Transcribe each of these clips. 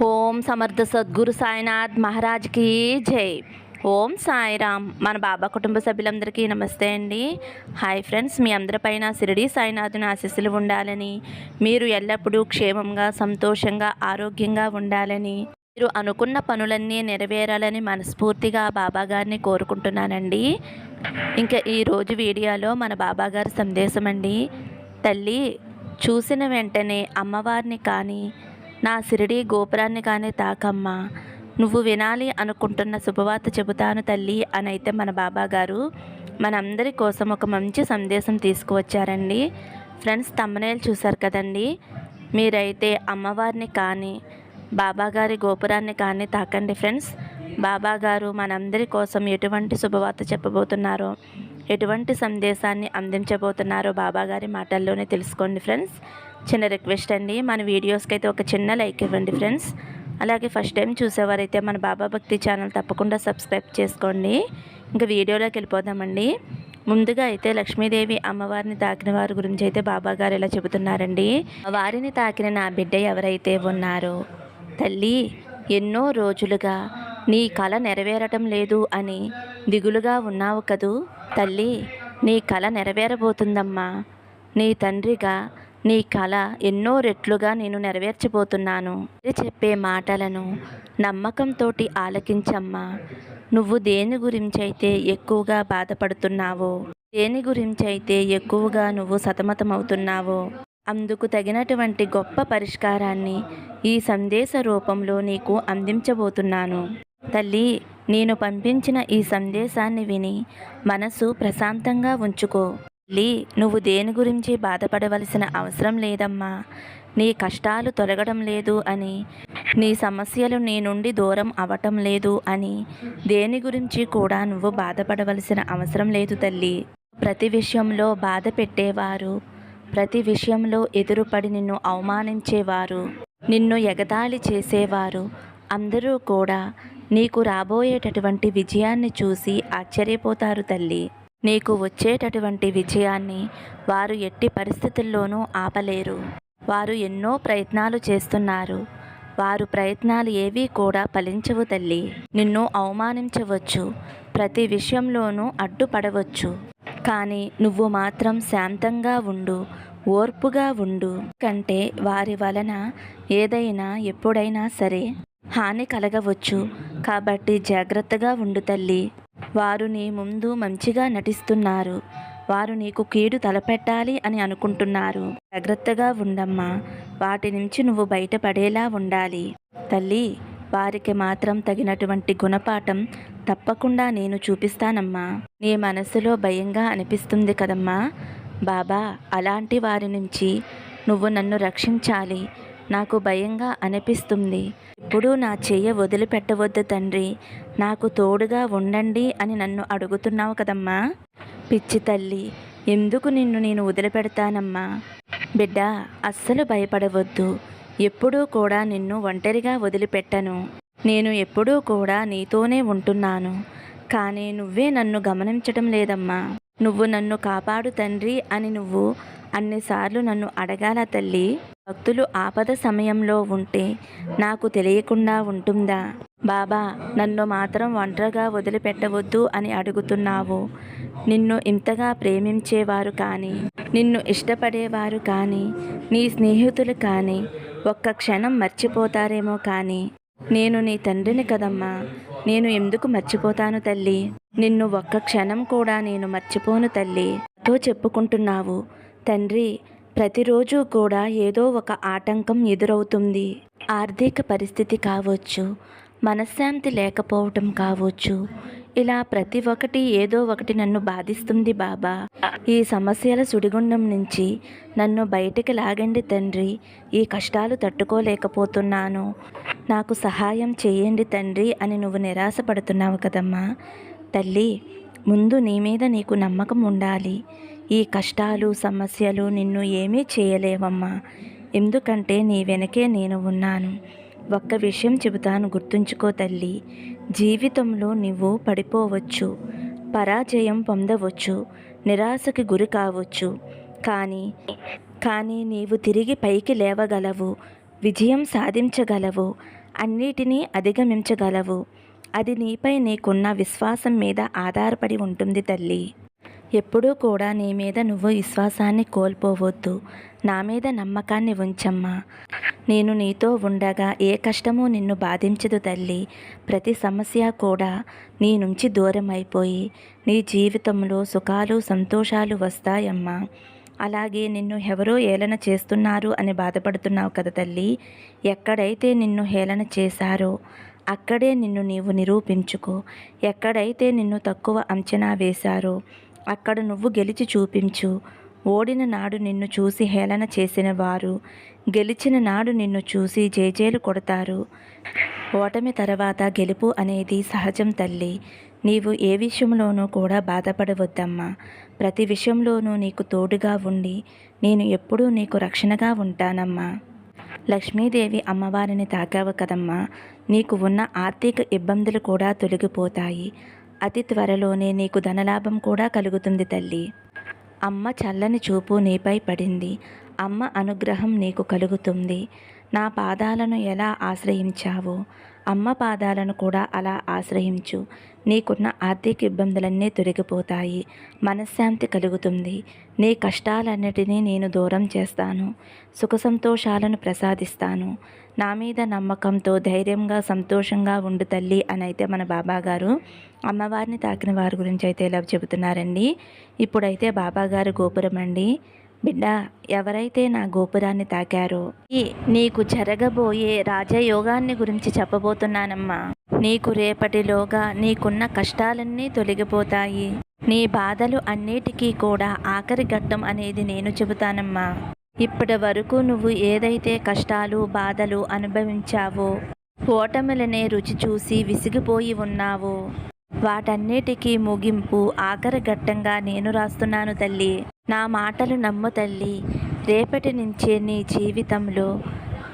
ఓం సమర్థ సద్గురు సాయినాథ్ మహారాజ్కి జై. ఓం సాయిరామ్. మన బాబా కుటుంబ సభ్యులందరికీ నమస్తే అండి. హాయ్ ఫ్రెండ్స్ మీ అందరిపైన సిరిడి సాయినాథుని ఆశీస్సులు ఉండాలని మీరు ఎల్లప్పుడూ క్షేమంగా సంతోషంగా ఆరోగ్యంగా ఉండాలని మీరు అనుకున్న పనులన్నీ నెరవేరాలని మనస్ఫూర్తిగా బాబా గారిని కోరుకుంటున్నానండి. ఇంకా ఈరోజు వీడియోలో మన బాబా గారి సందేశం అండి. తల్లి చూసిన వెంటనే అమ్మవారిని కానీ నా సిరిడి గోపురాన్ని కానీ తాకమ్మా. నువ్వు వినాలి అనుకుంటున్న శుభవార్త చెబుతాను తల్లి అని అయితే మన బాబా గారు మనందరి కోసం ఒక మంచి సందేశం తీసుకువచ్చారండి. ఫ్రెండ్స్ తమ్మనేలు చూశారు కదండి? మీరైతే అమ్మవారిని కానీ బాబాగారి గోపురాన్ని కానీ తాకండి ఫ్రెండ్స్. బాబా గారు మనందరి కోసం ఎటువంటి శుభవార్త చెప్పబోతున్నారో ఎటువంటి సందేశాన్ని అందించబోతున్నారో బాబాగారి మాటల్లోనే తెలుసుకోండి ఫ్రెండ్స్. చిన్న రిక్వెస్ట్ అండి. మన వీడియోస్కి అయితే ఒక చిన్న లైక్ ఇవ్వండి ఫ్రెండ్స్. అలాగే ఫస్ట్ టైం చూసేవారైతే మన బాబా భక్తి ఛానల్ తప్పకుండా సబ్స్క్రైబ్ చేసుకోండి. ఇంకా వీడియోలోకి వెళ్ళిపోదామండి. ముందుగా అయితే లక్ష్మీదేవి అమ్మవారిని తాకిన వారి గురించి అయితే బాబా గారు ఇలా చెబుతున్నారండి. వారిని తాకిన నా బిడ్డ ఎవరైతే ఉన్నారో తల్లి ఎన్నో రోజులుగా నీ కళ నెరవేరటం లేదు అని దిగులుగా ఉన్నావు కదూ? తల్లి నీ కళ నెరవేరబోతుందమ్మా. నీ తండ్రిగా నీ కళ ఎన్నో రెట్లుగా నేను నెరవేర్చబోతున్నాను. చెప్పే మాటలను నమ్మకంతో ఆలకించమ్మా. నువ్వు దేని గురించి అయితే ఎక్కువగా బాధపడుతున్నావో దేని గురించి అయితే ఎక్కువగా నువ్వు సతమతమవుతున్నావో అందుకు తగినటువంటి గొప్ప పరిష్కారాన్ని ఈ సందేశ రూపంలో నీకు అందించబోతున్నాను. తల్లి నేను పంపించిన ఈ సందేశాన్ని విని మనసు ప్రశాంతంగా ఉంచుకో. తల్లి నువ్వు దేని గురించి బాధపడవలసిన అవసరం లేదమ్మా. నీ కష్టాలు తొలగడం లేదు అని నీ సమస్యలు నీ నుండి దూరం అవటం లేదు అని దేని గురించి కూడా నువ్వు బాధపడవలసిన అవసరం లేదు తల్లి. ప్రతి విషయంలో బాధ పెట్టేవారు ప్రతి విషయంలో ఎదురుపడి నిన్ను అవమానించేవారు నిన్ను ఎగతాళి చేసేవారు. అందరూ కూడా నీకు రాబోయేటటువంటి విజయాన్ని చూసి ఆశ్చర్యపోతారు తల్లి. నీకు వచ్చేటటువంటి విజయాన్ని వారు ఎట్టి పరిస్థితుల్లోనూ ఆపలేరు. వారు ఎన్నో ప్రయత్నాలు చేస్తున్నారు. వారు ప్రయత్నాలు ఏవీ కూడా ఫలించవు తల్లి. నిన్ను అవమానించవచ్చు. ప్రతి విషయంలోనూ అడ్డుపడవచ్చు. కానీ నువ్వు మాత్రం శాంతంగా ఉండు ఓర్పుగా ఉండు. కంటే వారి వలన ఏదైనా ఎప్పుడైనా సరే హాని కలగవచ్చు. కాబట్టి జాగ్రత్తగా ఉండు తల్లి. వారు నీ ముందు మంచిగా నటిస్తున్నారు. వారు నీకు కీడు తలపెట్టాలి అని అనుకుంటున్నారు. జాగ్రత్తగా ఉండమ్మా. వాటి నుంచి నువ్వు బయటపడేలా ఉండాలి. తల్లి వారికి మాత్రం తగినటువంటి గుణపాఠం తప్పకుండా నేను చూపిస్తానమ్మా. నీ మనసులో భయంగా అనిపిస్తుంది కదమ్మా. బాబా అలాంటి వారి నుంచి నువ్వు నన్ను రక్షించాలి. నాకు భయంగా అనిపిస్తుంది. ఇప్పుడు నా చెయ్య వదిలిపెట్టవద్దు తండ్రి. నాకు తోడుగా ఉండండి అని నన్ను అడుగుతున్నావు కదమ్మా. పిచ్చి తల్లి ఎందుకు నిన్ను నేను వదిలిపెడతానమ్మా? బిడ్డ అస్సలు భయపడవద్దు. ఎప్పుడూ కూడా నిన్ను ఒంటరిగా వదిలిపెట్టను. నేను ఎప్పుడూ కూడా నీతోనే ఉంటున్నాను. కానీ నువ్వే నన్ను గమనించటం లేదమ్మా. నువ్వు నన్ను కాపాడు తండ్రి అని నువ్వు అన్నిసార్లు నన్ను అడగాల తల్లి? భక్తులు ఆపద సమయంలో ఉంటే నాకు తెలియకుండా ఉంటుందా? బాబా నన్ను మాత్రం ఒంటరిగా వదిలిపెట్టవద్దు అని అడుగుతున్నావు. నిన్ను ఇంతగా ప్రేమించేవారు కానీ నిన్ను ఇష్టపడేవారు కానీ నీ స్నేహితులు కానీ ఒక్క క్షణం మర్చిపోతారేమో కానీ నేను నీ తండ్రిని కదమ్మా. నేను ఎందుకు మర్చిపోతాను తల్లి? నిన్ను ఒక్క క్షణం కూడా నేను మర్చిపోను తల్లి. తో చెప్పుకుంటున్నావు. తండ్రి ప్రతిరోజు కూడా ఏదో ఒక ఆటంకం ఎదురవుతుంది. ఆర్థిక పరిస్థితి కావచ్చు మనశ్శాంతి లేకపోవటం కావచ్చు. ఇలా ప్రతి ఒక్కటి ఏదో ఒకటి నన్ను బాధిస్తుంది బాబా. ఈ సమస్యల సుడిగుండం నుంచి నన్ను బయటికి లాగండి తండ్రి. ఈ కష్టాలు తట్టుకోలేకపోతున్నాను. నాకు సహాయం చేయండి తండ్రి అని నువ్వు నిరాశపడుతున్నావు కదమ్మా. తల్లి ముందు నీ మీద నీకు నమ్మకం ఉండాలి. ఈ కష్టాలు సమస్యలు నిన్ను ఏమీ చేయలేవమ్మా. ఎందుకంటే నీ వెనకే నేను ఉన్నాను. ఒక్క విషయం చెబుతాను గుర్తుంచుకో తల్లి. జీవితంలో నువ్వు పడిపోవచ్చు. పరాజయం పొందవచ్చు. నిరాశకి గురి కావచ్చు. కానీ కానీ నీవు తిరిగి పైకి లేవగలవు. విజయం సాధించగలవు. అన్నిటినీ అధిగమించగలవు. అది నీపై నీకున్న విశ్వాసం మీద ఆధారపడి ఉంటుంది తల్లి. ఎప్పుడూ కూడా నీ మీద నువ్వు విశ్వాసాన్ని కోల్పోవద్దు. నా మీద నమ్మకాన్ని ఉంచమ్మా. నేను నీతో ఉండగా ఏ కష్టమూ నిన్ను బాధించదు తల్లి. ప్రతి సమస్య కూడా నీ నుంచి దూరం అయిపోయి నీ జీవితంలో సుఖాలు సంతోషాలు వస్తాయమ్మా. అలాగే నిన్ను ఎవరో ఏలన చేస్తున్నారు అని బాధపడుతున్నావు కదా తల్లి. ఎక్కడైతే నిన్ను హేళన చేశారో అక్కడే నిన్ను నీవు నిరూపించుకో. ఎక్కడైతే నిన్ను తక్కువ అంచనా వేశారో అక్కడ నువ్వు గెలిచి చూపించు. ఓడిన నాడు నిన్ను చూసి హేళన చేసిన వారు గెలిచిన నాడు నిన్ను చూసి జేజేలు కొడతారు. ఓటమి తర్వాత గెలుపు అనేది సహజం తల్లి. నీవు ఏ విషయంలోనూ కూడా బాధపడవద్దమ్మా. ప్రతి విషయంలోనూ నీకు తోడుగా ఉండి నేను ఎప్పుడూ నీకు రక్షణగా ఉంటానమ్మా. లక్ష్మీదేవి అమ్మవారిని తాకావు కదమ్మా. నీకు ఉన్న ఆర్థిక ఇబ్బందులు కూడా తొలగిపోతాయి. అతి త్వరలోనే నీకు ధనలాభం కూడా కలుగుతుంది తల్లి. అమ్మ చల్లని చూపు నీపై పడింది. అమ్మ అనుగ్రహం నీకు కలుగుతుంది. నా పాదాలను ఎలా ఆశ్రయించావో? అమ్మ పాదాలను కూడా అలా ఆశ్రయించు. నీకున్న ఆర్థిక ఇబ్బందులన్నీ తొలగిపోతాయి. మనశ్శాంతి కలుగుతుంది. నీ కష్టాలన్నిటినీ నేను దూరం చేస్తాను. సుఖ సంతోషాలను ప్రసాదిస్తాను. నా మీద నమ్మకంతో ధైర్యంగా సంతోషంగా ఉండు తల్లి అని అయితే మన బాబాగారు అమ్మవారిని తాకిన వారి గురించి అయితే ఇలా చెబుతున్నారండి. ఇప్పుడైతే బాబాగారు గోపురం అండి బిడ్డ ఎవరైతే నా గోపురాన్ని తాకారో ఈ నీకు జరగబోయే రాజయోగాన్ని గురించి చెప్పబోతున్నానమ్మా. నీకు రేపటిలోగా నీకున్న కష్టాలన్నీ తొలగిపోతాయి. నీ బాధలు అన్నిటికీ కూడా ఆఖరి ఘట్టం అనేది నేను చెబుతానమ్మా. ఇప్పటి వరకు నువ్వు ఏదైతే కష్టాలు బాధలు అనుభవించావో ఓటములనే రుచి చూసి విసిగిపోయి ఉన్నావో వాటన్నిటికీ ముగింపు ఆఖరి ఘట్టంగా నేను రాస్తున్నాను తల్లి. నా మాటలు నమ్ము తల్లి. రేపటి నుంచే నీ జీవితంలో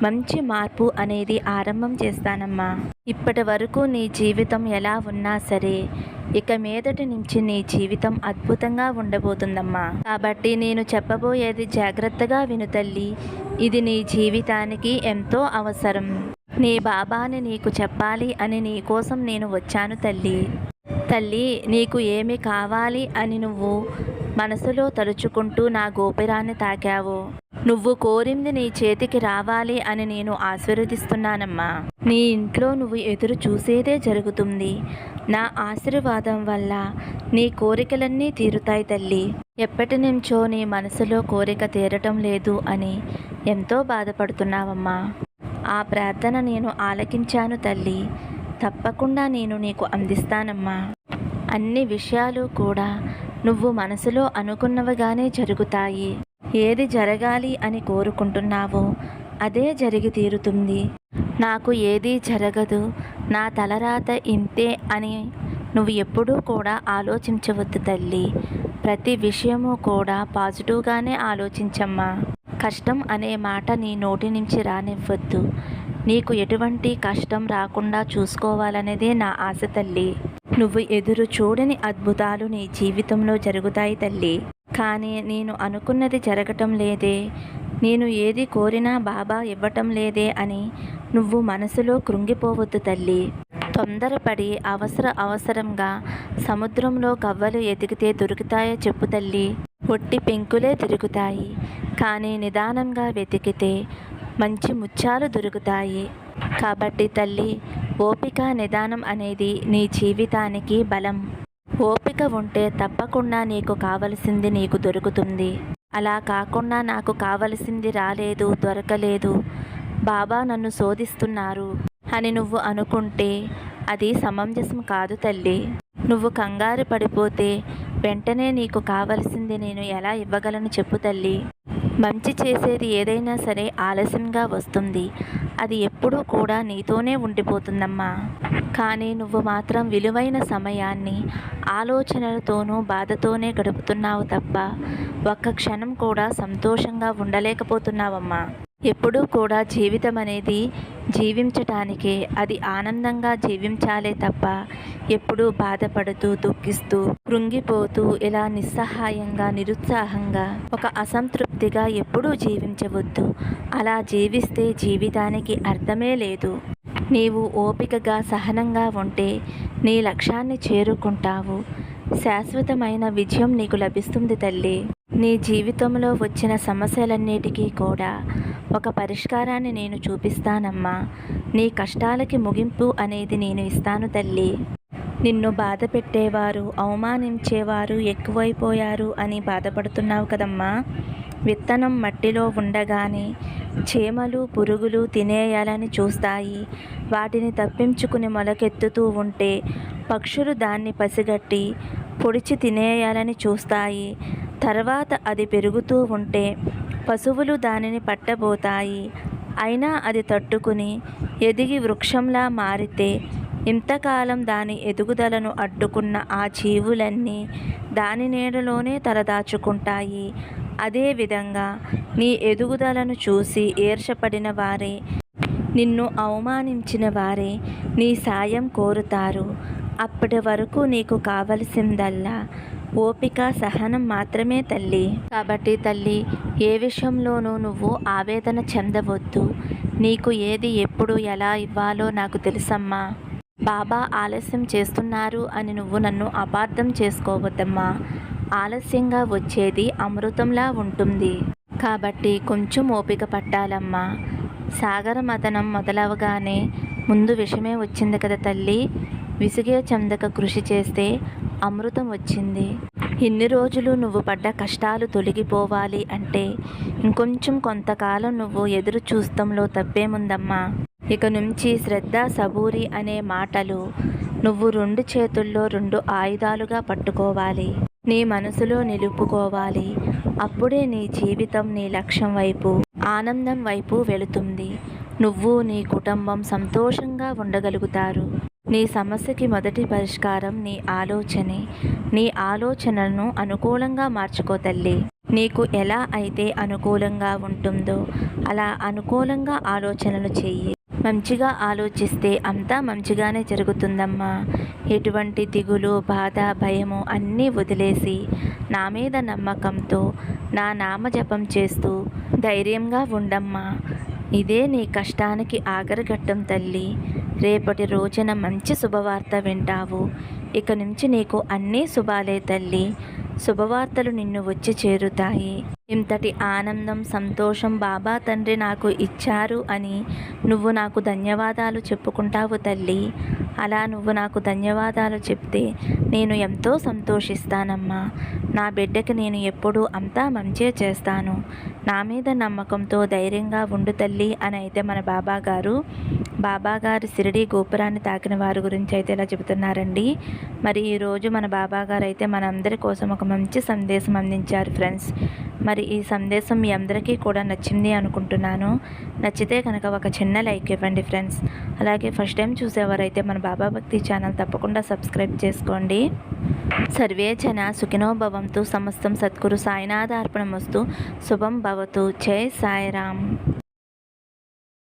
మంచి మార్పు అనేది ఆరంభం చేస్తానమ్మా. ఇప్పటి వరకు నీ జీవితం ఎలా ఉన్నా సరే ఇక మీదటి నుంచి నీ జీవితం అద్భుతంగా ఉండబోతుందమ్మా. కాబట్టి నేను చెప్పబోయేది జాగ్రత్తగా విను తల్లి. ఇది నీ జీవితానికి ఎంతో అవసరం. నీ బాబాని నీకు చెప్పాలి అని నీ కోసం నేను వచ్చాను తల్లి. తల్లి నీకు ఏమి కావాలి అని నువ్వు మనసులో తలుచుకుంటూ నా గోపురాన్ని తాకావు. నువ్వు కోరింది నీ చేతికి రావాలి అని నేను ఆశీర్వదిస్తున్నానమ్మా. నీ ఇంట్లో నువ్వు ఎదురు చూసేదే జరుగుతుంది. నా ఆశీర్వాదం వల్ల నీ కోరికలన్నీ తీరుతాయి తల్లి. ఎప్పటి నుంచో నీ మనసులో కోరిక తీరటం లేదు అని ఎంతో బాధపడుతున్నావమ్మా. ఆ ప్రార్థన నేను ఆలకించాను తల్లి. తప్పకుండా నేను నీకు అందిస్తానమ్మా. అన్ని విషయాలు కూడా నువ్వు మనసులో అనుకున్నవిగానే జరుగుతాయి. ఏది జరగాలి అని కోరుకుంటున్నావో అదే జరిగి తీరుతుంది. నాకు ఏదీ జరగదు. నా తలరాత ఇంతే అని నువ్వు ఎప్పుడూ కూడా ఆలోచించవద్దు తల్లి. ప్రతి విషయము కూడా పాజిటివ్గానే ఆలోచించమ్మా. కష్టం అనే మాట నీ నోటి నుంచి రానివ్వద్దు. నీకు ఎటువంటి కష్టం రాకుండా చూసుకోవాలనేదే నా ఆశ తల్లి. నువ్వు ఎదురు చూడని అద్భుతాలు నీ జీవితంలో జరుగుతాయి తల్లి. కానీ నేను అనుకున్నది జరగటం లేదే. నేను ఏది కోరినా బాబా ఇవ్వటం లేదే అని నువ్వు మనసులో కృంగిపోవద్దు తల్లి. తొందరపడి అవసర అవసరంగా సముద్రంలో కవ్వలు ఎదిగితే దొరుకుతాయో చెప్పు తల్లి. ఒట్టి పెంకులే తిరుగుతాయి. కానీ నిదానంగా వెతికితే మంచి ముత్యాలు దొరుకుతాయి. కాబట్టి తల్లి ఓపిక నిదానం అనేది నీ జీవితానికి బలం. ఓపిక ఉంటే తప్పకుండా నీకు కావలసింది నీకు దొరుకుతుంది. అలా కాకుండా నాకు కావలసింది రాలేదు దొరకలేదు. బాబా నన్ను శోధిస్తున్నారు అని నువ్వు అనుకుంటే అది సమంజసం కాదు తల్లి. నువ్వు కంగారు పడిపోతే వెంటనే నీకు కావలసింది నేను ఎలా ఇవ్వగలను చెప్పు తల్లి. మంచి చేసేది ఏదైనా సరే ఆలస్యంగా వస్తుంది. అది ఎప్పుడూ కూడా నీతోనే ఉండిపోతుందమ్మా. కానీ నువ్వు మాత్రం విలువైన సమయాన్ని ఆలోచనలతోనూ బాధతోనే గడుపుతున్నావు తప్ప ఒక్క క్షణం కూడా సంతోషంగా ఉండలేకపోతున్నావమ్మా. ఎప్పుడూ కూడా జీవితం అనేది జీవించటానికే. అది ఆనందంగా జీవించాలే తప్ప ఎప్పుడూ బాధపడుతూ దుఃఖిస్తూ కృంగిపోతూ ఇలా నిస్సహాయంగా నిరుత్సాహంగా ఒక అసంతృప్తిగా ఎప్పుడూ జీవించవద్దు. అలా జీవిస్తే జీవితానికి అర్థమే లేదు. నీవు ఓపికగా సహనంగా ఉంటే నీ లక్ష్యాన్ని చేరుకుంటావు. శాశ్వతమైన విజయం నీకు లభిస్తుంది తల్లి. నీ జీవితంలో వచ్చిన సమస్యలన్నిటికీ కూడా ఒక పరిష్కారాన్ని నేను చూపిస్తానమ్మా. నీ కష్టాలకి ముగింపు అనేది నేను ఇస్తాను తల్లి. నిన్ను బాధ పెట్టేవారు అవమానించేవారు ఎక్కువైపోయారు అని బాధపడుతున్నావు కదమ్మా. విత్తనం మట్టిలో ఉండగానే చీమలు పురుగులు తినేయాలని చూస్తాయి. వాటిని తప్పించుకుని మొలకెత్తుతూ ఉంటే పక్షులు దాన్ని పసిగట్టి పొడిచి తినేయాలని చూస్తాయి. తర్వాత అది పెరుగుతూ ఉంటే పశువులు దానిని పట్టబోతాయి. అయినా అది తట్టుకుని ఎదిగి వృక్షంలా మారితే ఇంతకాలం దాని ఎదుగుదలను అడ్డుకున్న ఆ జీవులన్నీ దాని నీడలోనే తలదాచుకుంటాయి. అదేవిధంగా నీ ఎదుగుదలను చూసి ఏర్షపడిన వారే నిన్ను అవమానించిన వారే నీ సాయం కోరుతారు. అప్పటి వరకు నీకు కావలసిందల్లా ఓపిక సహనం మాత్రమే తల్లి. కాబట్టి తల్లి ఏ విషయంలోనూ నువ్వు ఆవేదన చెందవద్దు. నీకు ఏది ఎప్పుడు ఎలా ఇవ్వాలో నాకు తెలుసమ్మా. బాబా ఆలస్యం చేస్తున్నారు అని నువ్వు నన్ను అపార్థం చేసుకోవద్దమ్మా. ఆలస్యంగా వచ్చేది అమృతంలా ఉంటుంది. కాబట్టి కొంచెం ఓపిక పట్టాలమ్మా. సాగర మదనం మొదలవగానే ముందు విషమే వచ్చింది కదా తల్లి. విసుగే చందక కృషి చేస్తే అమృతం వచ్చింది. ఇన్ని రోజులు నువ్వు పడ్డ కష్టాలు తొలగిపోవాలి అంటే ఇంకొంచెం కొంతకాలం నువ్వు ఎదురు చూస్తంలో తప్పేముందమ్మా. ఇక నుంచి శ్రద్ధ సబూరి అనే మాటలు నువ్వు రెండు చేతుల్లో రెండు ఆయుధాలుగా పట్టుకోవాలి. నీ మనసులో నిలుపుకోవాలి. అప్పుడే నీ జీవితం నీ లక్ష్యం వైపు ఆనందం వైపు వెళుతుంది. నువ్వు నీ కుటుంబం సంతోషంగా ఉండగలుగుతారు. నీ సమస్యకి మొదటి పరిష్కారం నీ ఆలోచనే. నీ ఆలోచనలను అనుకూలంగా మార్చుకో తల్లి. నీకు ఎలా అయితే అనుకూలంగా ఉంటుందో అలా అనుకూలంగా ఆలోచనలు చెయ్యి. మంచిగా ఆలోచిస్తే అంతా మంచిగానే జరుగుతుందమ్మా. ఎటువంటి దిగులు బాధ భయము అన్నీ వదిలేసి నా మీద నమ్మకంతో నా నామజపం చేస్తూ ధైర్యంగా ఉండమ్మా. ఇదే నీ కష్టానికి ఆగరగట్టం తల్లి. రేపటి రోజున మంచి శుభవార్త వింటావు. ఇక నుంచి నీకు అన్నీ శుభాలే తల్లి. శుభవార్తలు నిన్ను వచ్చి చేరుతాయి. ఇంతటి ఆనందం సంతోషం బాబా తండ్రి నాకు ఇచ్చారు అని నువ్వు నాకు ధన్యవాదాలు చెప్పుకుంటావు తల్లి. అలా నువ్వు నాకు ధన్యవాదాలు చెప్తే నేను ఎంతో సంతోషిస్తానమ్మా. నా బిడ్డకి నేను ఎప్పుడూ అంతా మంచే చేస్తాను. నా మీద నమ్మకంతో ధైర్యంగా ఉండు తల్లి అని అయితే మన బాబా గారు బాబా గారు సిరిడి గోపురాన్ని తాకిన వారి గురించి అయితే ఇలా చెబుతున్నారండి. మరి ఈరోజు మన బాబా గారు అయితే మనందరి కోసం ఒక మంచి సందేశం అందించారు ఫ్రెండ్స్. మరి ఈ సందేశం మీ అందరికీ కూడా నచ్చింది అనుకుంటున్నాను. నచ్చితే కనుక ఒక చిన్న లైక్ ఇవ్వండి ఫ్రెండ్స్. అలాగే ఫస్ట్ టైం చూసేవారైతే మన బాబా భక్తి ఛానల్ తప్పకుండా సబ్స్క్రైబ్ చేసుకోండి. సర్వే జన సుఖినో భవంతు. సమస్తం సద్గురు సాయినాథ అర్పణమస్తు శుభం భవతు. జై సాయిరామ్.